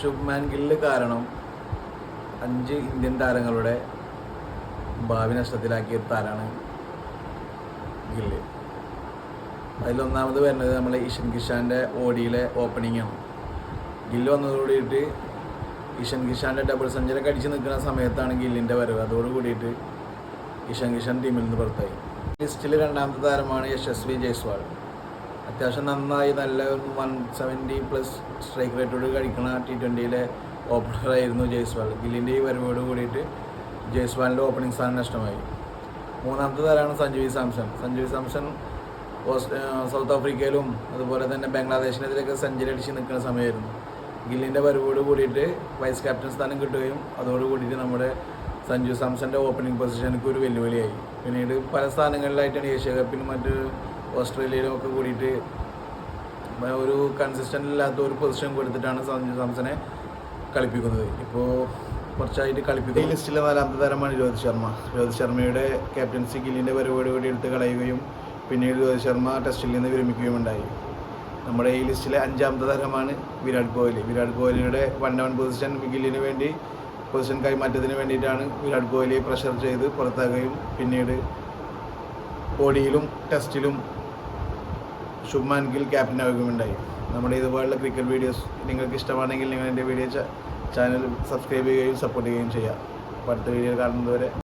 ശുഭ്മാൻ ഗില്ല് കാരണം അഞ്ച് ഇന്ത്യൻ താരങ്ങളുടെ ഭാവി നഷ്ടത്തിലാക്കിയ താരമാണ് ഗില്ല്. അതിലൊന്നാമത് വരുന്നത് നമ്മളെ ഇഷൻ കിഷാന്റെ ഓടിയിലെ ഓപ്പണിംഗ് ആണ്. ഗില്ല് വന്നതോടുകൂടിയിട്ട് ഇഷൻ കിഷാന്റെ ഡബിൾ സെഞ്ചുറി അടിച്ച് നിൽക്കുന്ന സമയത്താണ് ഗില്ലിന്റെ വരവ്. അതോട് കൂടിയിട്ട് ഇഷൻ കിഷാൻ ടീമിൽ നിന്ന് പുറത്തായി. ലിസ്റ്റിൽ രണ്ടാമത്തെ താരമാണ് യശസ്വി ജയ്സ്വാൾ. അത്യാവശ്യം നന്നായി നല്ല വൺ സെവന്റി പ്ലസ് സ്ട്രൈക്ക് റേറ്റോട് കഴിക്കുന്ന ടി ട്വന്റിയിലെ ഓപ്പണറായിരുന്നു ജയ്സ്വാൾ. ഗില്ലിന്റെ ഈ വരവോട് കൂടിയിട്ട് ജയ്സ്വാളിന്റെ ഓപ്പണിംഗ് സ്ഥാനം നഷ്ടമായി. മൂന്നാമത്തെ താരമാണ് സഞ്ജു സാംസൺ. സഞ്ജു സാംസൺ സൗത്ത് ആഫ്രിക്കയിലും അതുപോലെ തന്നെ ബംഗ്ലാദേശിനെതിരെയൊക്കെ സെഞ്ചുറി അടിച്ച് നിൽക്കുന്ന സമയമായിരുന്നു. ഗില്ലിന്റെ വരവോട് കൂടിയിട്ട് വൈസ് ക്യാപ്റ്റൻ സ്ഥാനം കിട്ടുകയും അതോട് കൂടിയിട്ട് നമ്മുടെ സഞ്ജു സാംസന്റെ ഓപ്പണിംഗ് പൊസിഷനൊക്കെ ഒരു വെല്ലുവിളിയായി. പിന്നീട് പല സ്ഥാനങ്ങളിലായിട്ടാണ് ഏഷ്യ കപ്പിനും മറ്റ് ഓസ്ട്രേലിയയിലും ഒക്കെ കൂടിയിട്ട് ഒരു കൺസിസ്റ്റന്റ് ഇല്ലാത്ത ഒരു പൊസിഷൻ കൊടുത്തിട്ടാണ് സഞ്ജു സാംസനെ കളിപ്പിക്കുന്നത്. ഇപ്പോൾ കുറച്ചായിട്ട് കളിപ്പിക്കുന്നത് ലിസ്റ്റിലെ നാലാമത്തെ താരമാണ് രോഹിത് ശർമ്മ. രോഹിത് ശർമ്മയുടെ ക്യാപ്റ്റൻസി ഗില്ലിന്റെ പരിപാടി കൂടി എടുത്ത് കളയുകയും പിന്നീട് രോഹിത് ശർമ്മ ടെസ്റ്റിൽ നിന്ന് വിരമിക്കുകയും ഉണ്ടായി നമ്മുടെ ഈ ലിസ്റ്റിലെ അഞ്ചാമത്തെ താരമാണ് വിരാട് കോഹ്ലി. വിരാട് കോഹ്ലിയുടെ വൺ ഡൗൺ പൊസിഷൻ ഗില്ലിന് വേണ്ടി പൊസിഷൻ കൈമാറ്റത്തിന് വേണ്ടിയിട്ടാണ് വിരാട് കോഹ്ലിയെ പ്രഷർ ചെയ്ത് പുറത്താക്കുകയും പിന്നീട് ഓടിയിലും ടെസ്റ്റിലും ശുഭ്മാൻ ഗിൽ ക്യാപ്റ്റൻ ആവുകയുണ്ടായി നമ്മുടെ ഇതുപോലുള്ള ക്രിക്കറ്റ് വീഡിയോസ് നിങ്ങൾക്ക് ഇഷ്ടമാണെങ്കിൽ നിങ്ങൾ എന്റെ വീഡിയോ ചാനൽ സബ്സ്ക്രൈബ് ചെയ്യുകയും സപ്പോർട്ട് ചെയ്യുകയും ചെയ്യാം. അപ്പോൾ അടുത്ത വീഡിയോ കാണുന്നതുവരെ